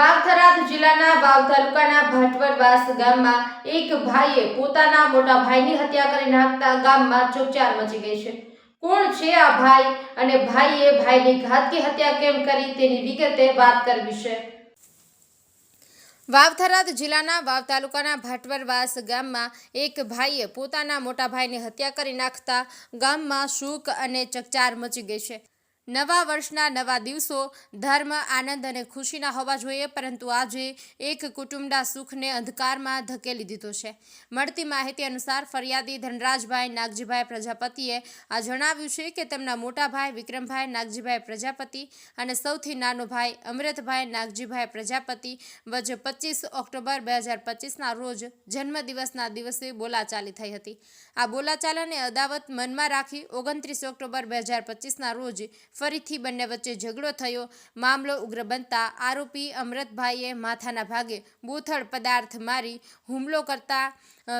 વાવથરાદ જિલ્લાના વાવ તાલુકાના ભાટવડવાસ ગામમાં એક ભાઈએ પોતાના મોટા ભાઈની હત્યા કરી નાખતા ગામમાં ચકચાર મચી ગઈ છે. કોણ છે આ ભાઈ અને ભાઈએ ભાઈની ઘાતકી હત્યા કેમ કરી તેની વિગતે વાત કરવી છે. વાવથરાદ જિલ્લાના વાવ તાલુકાના ભાટવરવાસ ગામમાં એક ભાઈએ પોતાના મોટા ભાઈની હત્યા કરી નાખતા ગામમાં શોક અને ચકચાર મચી ગઈ છે. નવા વર્ષના નવા દિવસો ધર્મ, આનંદ અને ખુશીના હોવા જોઈએ, પરંતુ આજે એક કુટુંબના સુખને અંધકારમાં ધકેલી દીધો છે. મળતી માહિતી અનુસાર ફરિયાદી ધનરાજભાઈ નાગજીભાઈ પ્રજાપતિએ આ જણાવ્યું છે કે તેમના મોટા ભાઈ વિક્રમભાઈ નાગજીભાઈ પ્રજાપતિ અને સૌથી નાનો ભાઈ અમૃતભાઈ નાગજીભાઈ પ્રજાપતિ વચ્ચે પચીસ ઓક્ટોબર બે હજાર પચીસના રોજ જન્મદિવસના દિવસે બોલાચાલી થઈ હતી. આ બોલાચાલાને અદાવત મનમાં રાખી ઓગણત્રીસ ઓક્ટોબર બે હજાર પચીસના રોજ ફરીથી બંને વચ્ચે ઝઘડો થયો. મામલો ઉગ્ર બનતા આરોપી અમૃતભાઈએ માથાના ભાગે બોથડ પદાર્થ મારી હુમલો કરતા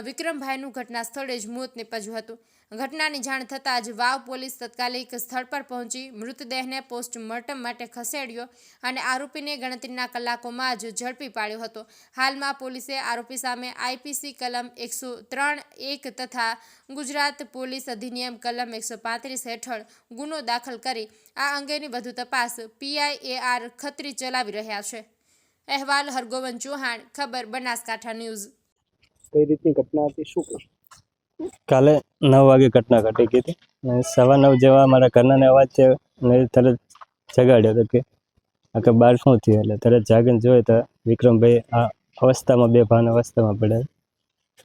વિક્રમભાઈનું ઘટના સ્થળે જ મોત નીપજ્યું હતું. ઘટનાની જાણ થતાં જ વાવ પોલીસ તત્કાલિક સ્થળ પર પહોંચી મૃતદેહને પોસ્ટમોર્ટમ માટે ખસેડ્યો અને આરોપીને ગણતરીના કલાકોમાં જ ઝડપી પાડ્યો હતો. હાલમાં પોલીસે આરોપી સામે આઈપીસી કલમ એકસો ત્રણ એક તથા ગુજરાત પોલીસ અધિનિયમ કલમ એકસો પાંત્રીસ હેઠળ ગુનો દાખલ કરી આ અંગેની વધુ તપાસ પીઆઈએઆર ખત્રી ચલાવી રહ્યા છે. અહેવાલ હરગોવન ચૌહાણ ખબર બનાસકાંઠા ન્યૂઝ. કઈ રીતની ઘટના હતી? શું કાલે નવ વાગે ઘટના ઘટી ગઈ હતી. અને સવા નવ જેવા મારા ઘરનાને અવાજ થયો અને તરત જગાડ્યો હતો કે, આ કે બાર શું થયું? એટલે તરત જાગીને જોયો તો વિક્રમભાઈ આ અવસ્થામાં બે ભાન અવસ્થામાં પડ્યા.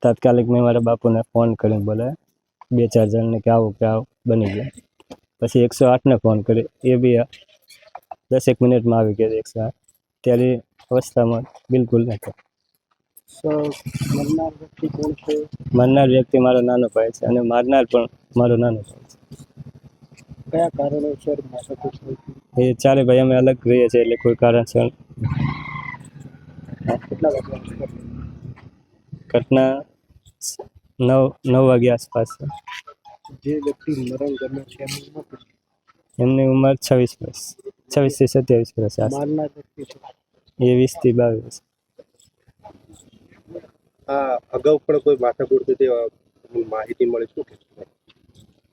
તાત્કાલિક મેં મારા બાપુને ફોન કરીને બોલાવ્યા. બે ચાર જણને કે આવું કે આવું બની ગયો. પછી એકસો આઠને ફોન કર્યો. એ બી દસેક મિનિટમાં આવી ગયા એકસો આઠ. ત્યારે અવસ્થામાં બિલકુલ નહોતો. મરનાર વ્યક્તિ કોણ છે? મારનાર વ્યક્તિ મારો નાનો ભાઈ છે અને મારનાર પણ મારો નાનો ભાઈ છે. કયા કારણોસર એ ચારે ભાઈ અમે અલગ રહીએ છીએ એટલે કોઈ કારણસર છે ઘટના નવ નવ વાગ્યા આસપાસ છે. જે વ્યક્તિ મરણ ગમે છે? એમની ઉંમર છવ્વીસ વર્ષ છવ્વીસથી સત્યાવીસ વર્ષ એ વીસ વીસથી બાવીસ. આ અગાઉ પણ કોઈ માથાકૂટ થતી તે માહિતી મળી શું કે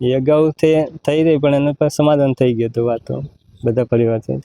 એ અગાઉ થઈ થઈ રહી, પણ એનું પણ સમાધાન થઈ ગયું હતું વાતો, બધા પરિવારથી.